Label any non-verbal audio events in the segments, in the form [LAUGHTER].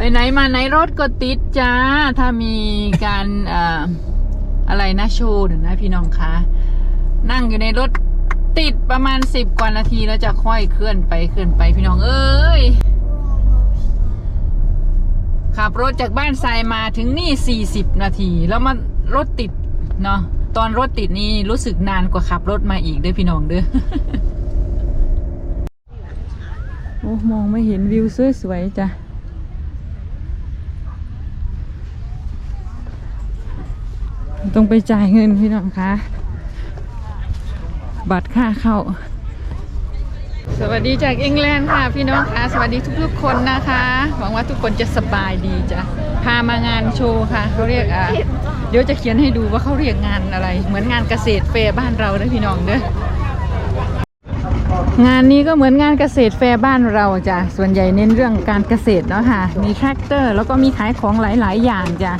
ไปไหนมาไหนรถก็ติดจ้า ถ้ามีการออะไรนะโชว์นะพี่น้องคะ นั่งอยู่ในรถติดประมาณสิบกว่านาทีแล้วจะค่อยเคลื่อนไปเคลื่อนไปพี่น้องเอ้ยขับรถจากบ้านทรายมาถึงนี่สี่สิบนาที แล้วมารถติดเนาะตอนรถติดนี่รู้สึกนานกว่าขับรถมาอีกเด้อพี่น้องเด้อโอ้มองไม่เห็นวิวสวยๆจ้ะ ต้องไปจ่ายเงินพี่น้องคะบัตรค่าเข้า สวัสดีจากอังกฤษค่ะพี่น้องคะสวัสดีทุกๆคนนะคะ หวังว่าทุกคนจะสบายดีจ้ะพามางานโชว์ค่ะเขาเรียกอะเดี๋ยวจะเขียนให้ดูว่าเขาเรียกงานอะไร เหมือนงานเกษตรแฟร์บ้านเราเด้อพี่น้องเด้องานนี้ก็เหมือนงานเกษตรแฟร์บ้านเราจ้ะ ส่วนใหญ่เน้นเรื่องการเกษตรเนาะค่ะ มีแทรกเตอร์ แล้วก็มีขายของหลาย ๆ อย่างจ้ะ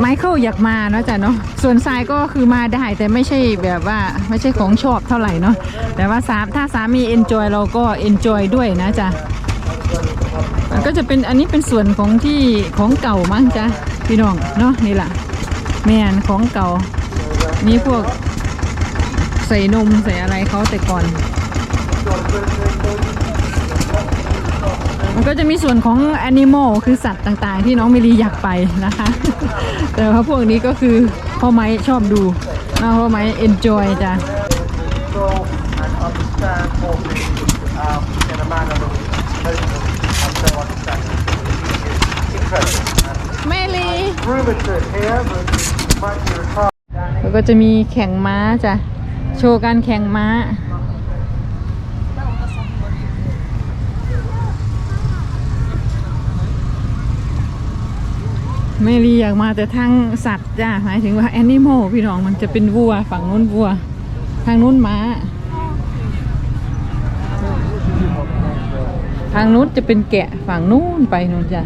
ไมเคิลอยากมาเนาะจ้ะเนาะส่วนทรายก็คือมาได้แต่ไม่ใช่แบบว่าไม่ใช่ของชอบเท่าไหร่เนาะแต่ว่าสามถ้าสามีเอนจอยเราก็เอนจอยด้วยนะจ้ะก็จะเป็นอันนี้เป็นส่วนของที่ของเก่ามั้งจ้ะพี่น้องเนาะนี่แหละแมนของเก่านี่พวกใส่นมใส่อะไรเขาแต่ก่อน มันก็จะมีส่วนของแอนิมอลคือสัตว์ต่างๆ ที่น้องมิลีอยากไปนะคะ แต่ว่าพวกนี้ก็คือพ่อไม้ชอบดูนะพ่อไม้เอ็นจอยจ้ะเมลีแล้วก็จะมีแข่งม้าจ้ะ โชว์การแข่งม้า เมลีอยากมาแต่ทางสัตว์จ้ะหมายถึงว่าแอนิม l พี่น้องมันจะเป็นวัว ฝั่งนู้นวัว ทางนู้นม้า ทางนู้นจะเป็นแกะฝั่งนู้นไปนู้นจ้ะ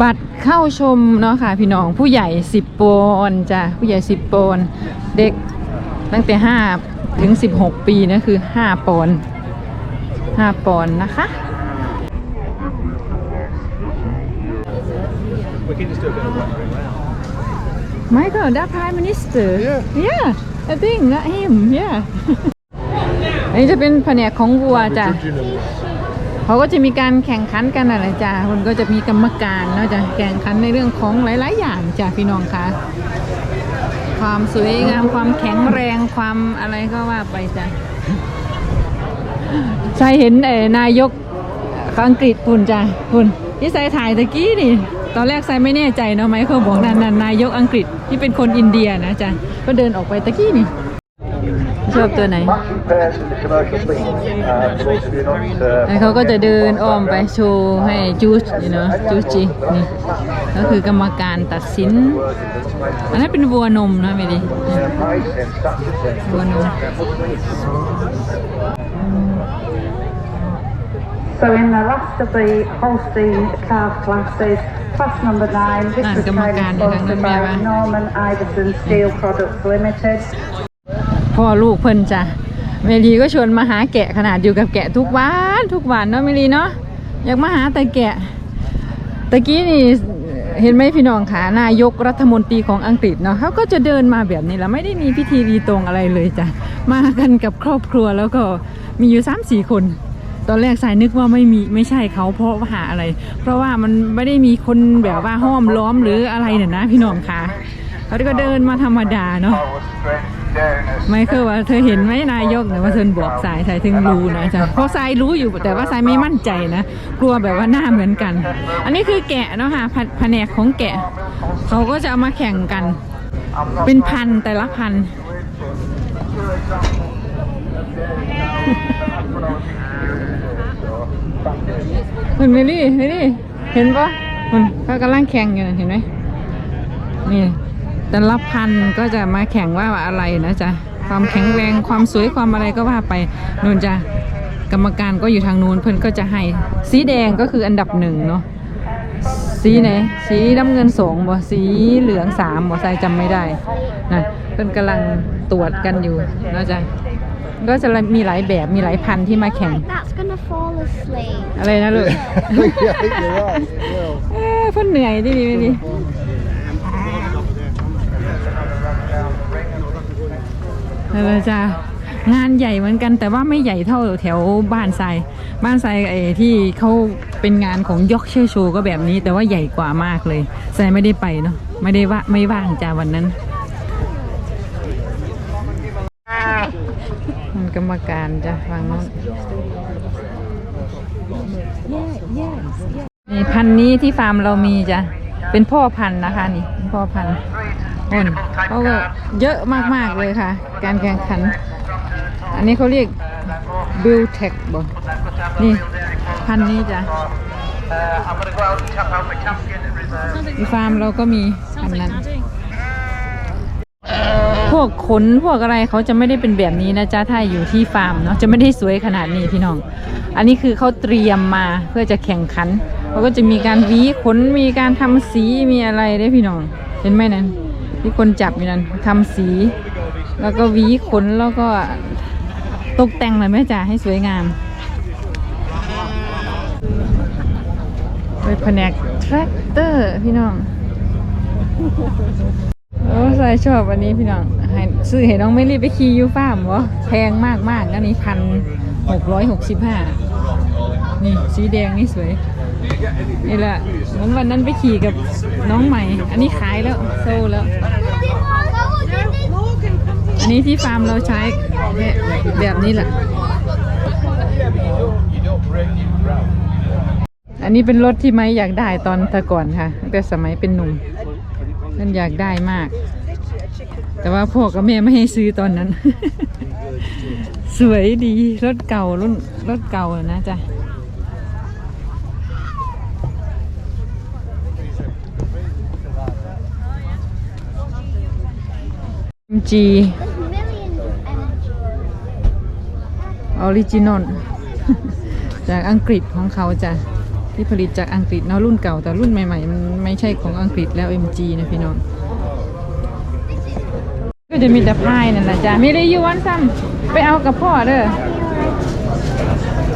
บัตรเข้าชมเนาะค่ะพี่น้องผู้ใหญ่10ปอนจ้ะผู้ใหญ่10ปอนเด็กตั้งแต่5ถึง16ปีนะคือ5ปอนด์5ปอนนะคะ We can just do a bit of wandering around. Michael that prime minister Yeah. yeah I think not him yeah อันนี้จะเป็นแผนกของวัวจ้ะเขาก็จะมีการแข่งขันกันอะไรจ้ะคนก็จะมีกรรมการเนาะจ้ะแข่งขันในเรื่องของหลาย ๆ อย่างจ้ะพี่น้องคะ ความสวยงามความแข็งแรงความอะไรก็ว่าไปจ้ะใช่เห็นเอ่อนายกอังกฤษปุ่นจ้ะคุณที่ใส่ถ่ายตะกี้นี่ ตอนแรกใส่ไม่แน่ใจเนาะไหมเขาบอกนั่นนนายกอังกฤษที่เป็นคนอินเดียนะจ๊ะก็เดินออกไปตะกี้นี่ชอบตัวไหน Much compared to the commercial fleet. Uh, of course, we're not, uh, แล้วเขาก็จะเดินอ้อมไปโชว์ให้จูส you know จูจินี่ก็คือกรรมการตัดสิน อันนั้นเป็นวัวนมนะไม่ดี their price in such a thing. วัวนม So in the last of the Holstein calf classes, class number nine, this Ah, was come on, training Candy, hang on, sponsored by Mira. Norman Iverson Steel Products Limited. พ่อลูกเพิ่นจ้ะเมลีก็ชวนมาหาแกะขนาดอยู่กับแกะทุกวันทุกวันเนาะเมลีเนาะอยากมาหาแต่แกะตะกี้นี่เห็นไหมพี่น้องขานายกรัฐมนตรีของอังกฤษเนาะเขาก็จะเดินมาแบบนี้แล้วไม่ได้มีพิธีรีตรงอะไรเลยจ้ะมากันกับครอบครัวแล้วก็มีอยู่สามสี่คน ตอนแรกสายนึกว่าไม่มีไม่ใช่เขาเพราะว่าหาอะไร เพราะว่ามันไม่ได้มีคนแบบว่าห้อมล้อมหรืออะไรเนี่ยนะพี่น้องคะเขาก็เดินมาธรรมดาเนาะไม่คือว่าเธอเห็นไหมนายกเนี่ยว่าเธอบอกสายสายถึงรู้นะจ๊ะเพราะสายรู้อยู่แต่ว่าสายไม่มั่นใจนะกลัวแบบว่าหน้าเหมือนกัน อันนี้คือแกะเนาะค่ะแผแผนกของแกะ เขาก็จะเอามาแข่งกัน เป็นพันแต่ละพัน คุณเมลี่เมลี่เห็นปะคุณเขากำลังแข่งอยู่นเห็นไหมนี่แต่ละพันก็จะมาแข่งว่าอะไรนะจ๊ะความแข็งแรงความสวยความอะไรก็ว่าไปนู่นจ้ะกรรมการก็อยู่ทางนู้นเพิ่อนก็จะให้สีแดงก็คืออันดับหนึ่งเนาะสีไหนสีน้ำเงินสองบ่สีเหลืองสามบ่ใส่จำไม่ได้นะเพิ่อนกำลังตรวจกันอยู่นะจ๊ะ ก็จะมีหลายแบบมีหลายพันธุ์ที่มาแข่ง That's gonna fall asleep. อะไรนะลูก yeah, you're right. It will. เอ้อเพ่นเหนื่อยดิดิดิเออจ้างานใหญ่เหมือนกันแต่ว่าไม่ใหญ่เท่าแถวบ้านทรายบ้านทรายไอ้ที่เขาเป็นงานของยอกเชอร์โชว์ก็แบบนี้ แต่ว่าใหญ่กว่ามากเลยทรายไม่ได้ไปเนาะไม่ได้ว่าไม่ว่างจ้าวันนั้นมันก รรมการจ้ะฟังโน้นนี่พันธุ์นี้ที่ฟาร์มเรามีจ้ะเป็นพ่อพันธุ์นะคะนี่เป็นพ่อพันธุ์คนเขาก็เยอะมาก ๆ เลยค่ะ การแข่งขัน อันนี้เขาเรียกบิลเทคบ่นี่พันธุ์นี้จ้ะ Uh, I'm going to go out and tap out my champion in reserve. ที่ฟาร์มเราก็มีพันธุ์นั้น พวกขนพวกอะไรเขาจะไม่ได้เป็นแบบนี้นะจ๊ะถ้าอยู่ที่ฟาร์มเนาะจะไม่ได้สวยขนาดนี้พี่น้อง อันนี้คือเขาเตรียมมาเพื่อจะแข่งขันเขาก็จะมีการวีขนมีการทำสีมีอะไรได้พี่น้อง เห็นไหมนั่นที่คนจับอยู่นั่นทำสี แล้วก็วีขนแล้วก็ตกแต่งเลยแม่จ๋าให้สวยงามเป็นแผนกแทรกเตอร์พี่น้อง โอ้ใส่ชอบอันนี้พี่น้องให้ซื้อให้น้องไม่รีบไปขี่อยูฟาร์มวะแพงมากมากๆอันนี้พันหกร้อยหกสิบห้านี่สีแดงนี่สวยนี่แหละเหมือนวันนั้นไปขี่กับน้องใหม่ อันนี้ขายแล้วโซ่แล้วอันนี้ที่ฟาร์มเราใช้แบบนี้แหละอันนี้เป็นรถที่ไม้อยากได้ตอนแต่ก่อนค่ะแต่สมัยเป็นหนุ่ม นั่นอยากได้มาก แต่ว่าพ่อกับแม่ไม่ให้ซื้อตอนนั้น สวยดีรถเก่ารุ่นรถเก่านะจ๊ะ MG There's millions of energy. ออริจินอลจากอังกฤษของเขาจ้ะที่ผลิตจากอังกฤษเนาะรุ่นเก่าแต่รุ่นใหม่ ๆ มัน ไม่ใช่ของอังกฤษแล้ว MG นะพี่น้องก็จะมีแต่พายนั่นแหละจ้ะไม่ได้ยูวันซ้ำไปเอากับพ่อเด้อ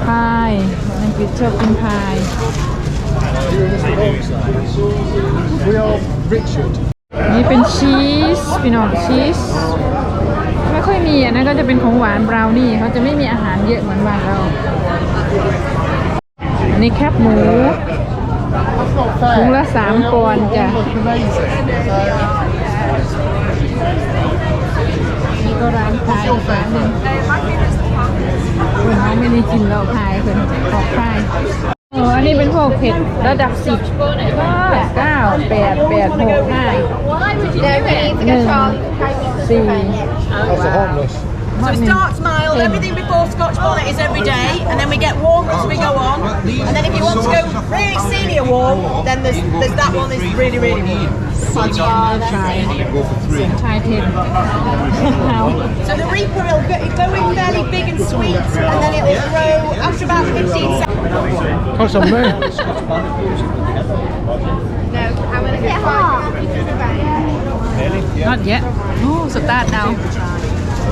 พายอังกฤษชอบกินพาย We are Richard. นี่เป็นชีสพี่น้องชีสไม่ค่อยมีอันนั้นก็จะเป็นของหวานบราวนี่เขาจะไม่มีอาหารเยอะเหมือนบ้านเราอันนี้แคบหมู That's not fair. ถุงละสามปอนด์จ้ะ Look amazing. นี่ก็ร้านพายอีกร้านหนึ่งคุณน้องไม่ได้กินแล้วพายคุณออกพายเอออันนี้เป็นพวกเผ็ดระดับสิบเก้าแปดแปดหกห้าหนึ่งสี่ That's a homeless. So we start mild, everything before Scotch bonnet is every day, and then we get warm as we go on. And then if you want to go really senior warm, then there's, there's that one is really, really warm. Senior, senior. [LAUGHS] so the Reaper will go, go in fairly big and sweet, and then it will grow after about 15 seconds. That's on. [LAUGHS] No, I'm going to get hot. Not yet. Oh, it's so bad now.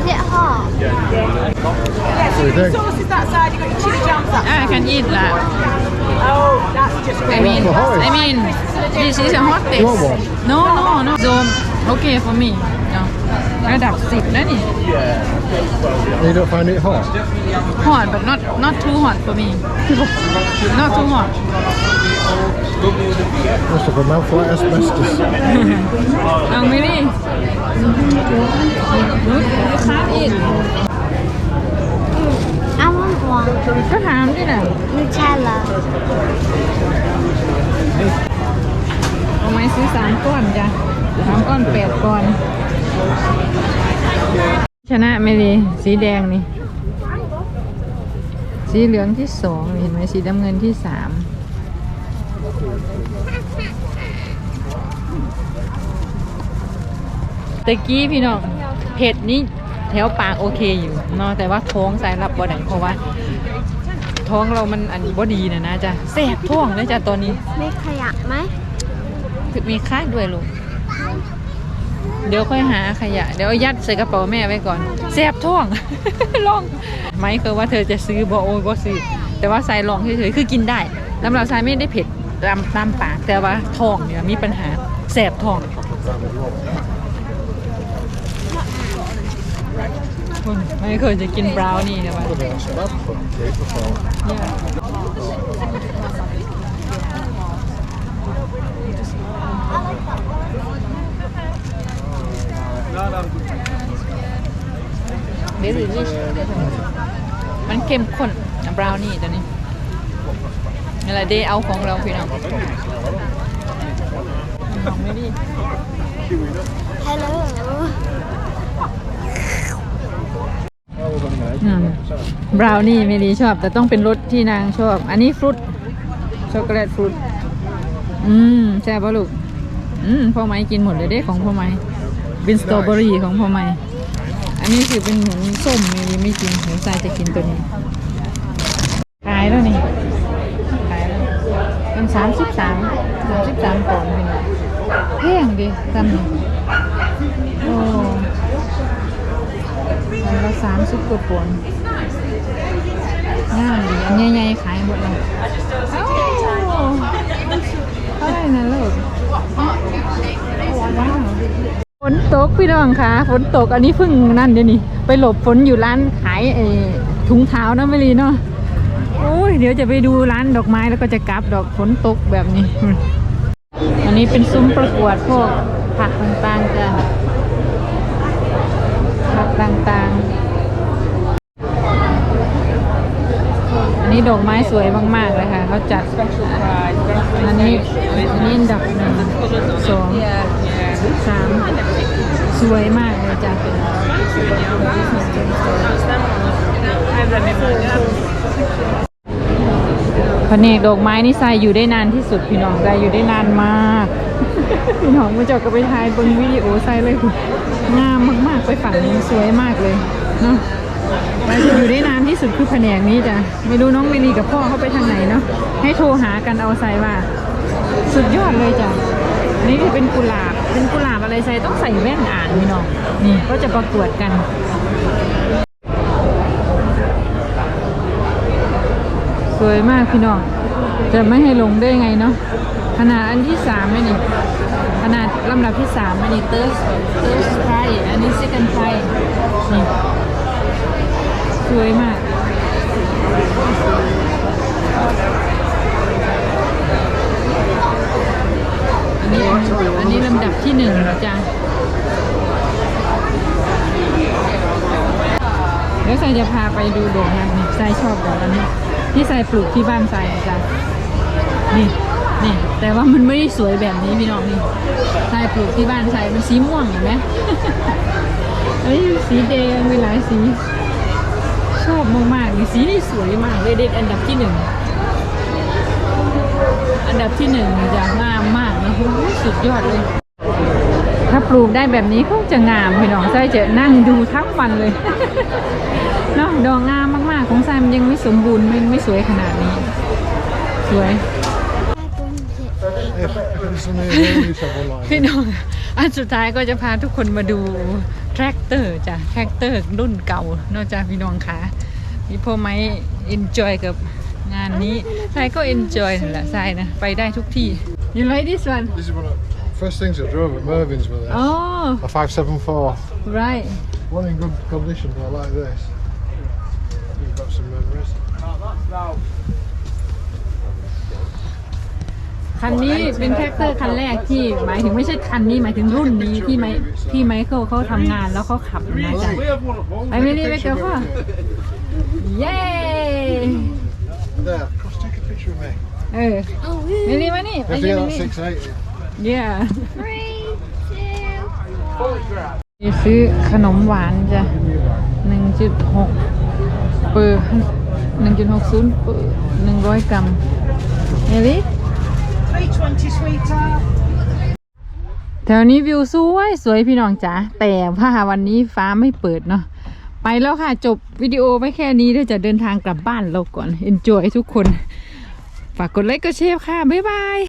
Is it hot? Yeah, so do you your sauce is that side, you've got your chili jams that I can eat ละ Oh, that's just I mean I mean this is a hot one? no no no so okay for me ระดับสิบนะนี่ You don't find it hot? hot but not not too hot for me not too hot Must have a mouth like asbestos. เอาไม่ดิลูกค้าอิน I want one. ก็ถามดิน่ะ Nutella. เอาไม้ซื้อสามก้อนจ้ะสามก้อนแปดก้อน ชนะไม่ดีสีแดงนี่ สีเหลืองที่สองเห็นไหมสีน้ำเงินที่สามตะกี้พี่น้องเผ็ดนี่แถวปากโอเคอยู่เนาะแต่ว่าท้องสายรับบ่ได้เพราะว่า ท้องเรามันอันบ่ดีนะนะจ๊ะแสบท้องเลยจ้ะตอนนี้ มีขยะไหมคือมีค่ายด้วยลูก เดี๋ยวค่อยหาขยะ เดี๋ยวยัดใส่กระเป๋าแม่ไว้ก่อนแสบท้อง ลองไหมคือว่าเธอจะซื้อบอโอ้ยบอซื้อแต่ว่าทรายลองเฉยๆคือกินได้ลำเราทรายไม่ได้เผ็ดตามตามปากแต่ว่าท้องเนี่ยมีปัญหาแสบท้องคุณไม่เคยจะกินบราวนี่นะวะเดลิลิชมันเข้มข้นบราวนี่ตัวนี้นี่แหละเดเอาของเราพี่น้องของไม่ดี Hello บราวนี่ไม่ดีชอบ แต่ต้องเป็นรสที่นางชอบ อันนี้ฟรุตช็อกโกแลตฟรุตอืมแซ่บปะลูกอืมพ่อไม้กินหมดเลยเด้ของพ่อไม้ เป็นสตรอเบอรี่ของพ่อไม้อันนี้คือเป็นเหมือนส้มไม่ไม่กินหนูทรายจะกินตัวนี้ ขายแล้วนี่ ขายแล้ว เป็นสามสิบสามสามสิบสามปอนด์เป็นไงแพงดิจำนี่โอ้อันละสามสิบกว่าปอนด์ง่ายดีอันใหญ่ๆขายหมดเลยเอ้าอะไรนะลูกว้าว นตกพี่น้องค่ะฝนตกอันนี้เพิ่งนั่นเดี๋ยวนี้ไปหลบฝนอยู่ร้านขายเอถุงเท้านะไม่รีเนาะโอ้ยเดี๋ยวจะไปดูร้านดอกไม้แล้วก็จะกลับดอกฝนตกแบบนี้ อันนี้เป็นซุ้มประกวดพวกผักต่างๆจ้ะผักต่างๆ อันนี้ดอกไม้สวยมากๆเลยค่ะเขาจัดอันนี้อันนี้ดับหนึ่งสอง สามสวยมากเลยจ้ะแผนกดอกไม้นี่ใส่อยู่ได้นานที่สุดพี่น้องใส่อยู่ได้นานมาก พี่น้องมาเจาก็ไปถ่ายบนวิดีโอใส่เลยคุณงามมากๆไปฝั่งนี้สวยมากเลยเนาะใส่จะอยู่ได้นานที่สุดคือแผนกนี้จ้ะไม่รู้น้องเมลีกับพ่อเขาไปทางไหนเนาะให้โทรหากันเอาใส่ว่า สุดยอดเลยจ้ะ นี่เป็นกุหลาบ เป็นกุหลาบอะไรใส่ต้องใส่แว่นอ่านพี่น้อง นี่ก็จะประกวดกันสวยมากพี่น้อง จะไม่ให้ลงได้ไงเนาะ ขนาดอันที่สามนี่ ขนาดลำดับที่สามอันนี้เติร์สเติร์สไพรอันนี้ second ไพนี่สวยมาก นี้อันนี้ลำดับที่หนึ่งจ๊ะเดี๋ยวใส่จะพาไปดูดอกนะนี่ใส่ชอบดอกอันนี้ที่ใส่ปลูกที่บ้านใส่นะจ๊ะนี่นี่แต่ว่ามันไม่ได้สวยแบบนี้พี่น้องนี่ใส่ปลูกที่บ้านใส่มันสีม่วงเห็นไหมเอ้ยสีแดงมีหลายสี ชอบมากๆนี่สีนี่สวยมากเลยเด็ดอันดับที่หนึ่ง อันดับที่หนึ่งจะงามมากนะโอ้สุดยอดเลย ถ้าปลูกได้แบบนี้คงจะงามพี่น้องไส้จะนั่งดูทั้งวันเลยเนาะดอกงามมากๆ ของไส้มันยังไม่สมบูรณ์ไม่ไม่สวยขนาดนี้ สวยพี่น้องอันสุดท้ายก็จะพาทุกคนมาดูแทรกเตอร์จ้ะแทรกเตอร์รุ่นเก่า นอกจากพี่น้องคะพี่พ่อไม้เอนจอยกับ งานนี้ไส้ก็เอนจอยนั่นแหละไส้นะ ไปได้ทุกที่ You like this one? This is one of first things I drove at Mervin's with this. Oh, A 574. right. One in good condition, but I like this. You've got some memories. คันนี้เป็นแท็กเตอร์คันแรกที่หมายถึงไม่ใช่คันนี้หมายถึงรุ่นนี้ที่ไมที่ไมเคิลเขาทำงานแล้วเขาขับนะจ๊ะไปไม่รีบ There, cross take a picture of me. เออไม่รีบมานี่ไป If ยื you น get นี่ that 680. เย้ Three, two, ซื้อขนมหวานจ้ะหนึ่งจุดหกเปอร์หนึ่งจุดหกศูนย์เปอร์หนึ่งร้อยกรัมเอลิ 320 sweetheart. แถวนี้วิวสวยสวยพี่น้องจ๋าแต่ว่าวันนี้ฟ้าไม่เปิดเนาะ ไปแล้วค่ะจบวิดีโอไว้แค่นี้เดี๋ยวจะเดินทางกลับบ้านเราก่อน enjoy ทุกคน ฝากกดไลค์กดแชร์ค่ะ บ๊ายบาย